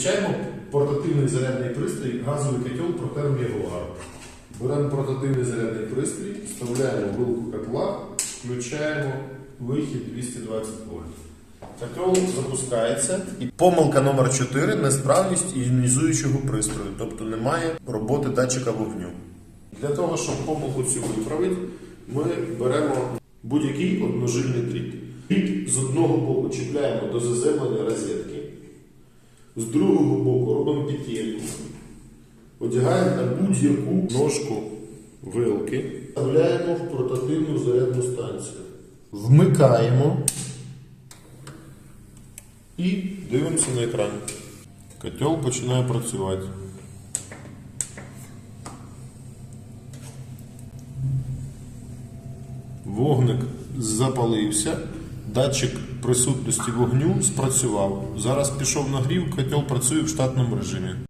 Включаємо портативний зарядний пристрій, газовий котел Proterm Jaguar. Беремо портативний зарядний пристрій, вставляємо вилку котла, включаємо вихід 220 вольт. Котел запускається. І помилка номер 4 несправність іонізуючого пристрою, тобто немає роботи датчика вогню. Для того, щоб помилку цю виправити, ми беремо будь-який одножильний дріт. Дріт з одного боку чіпляємо до заземленої розетки. З другого боку робимо петельку, одягаємо на будь-яку ножку вилки, вставляємо в портативну зарядну станцію. Вмикаємо і дивимося на екран. Котел починає працювати. Вогник запалився, датчик присутності вогню спрацював. Зараз пішов нагрів, котел працює в штатному режимі.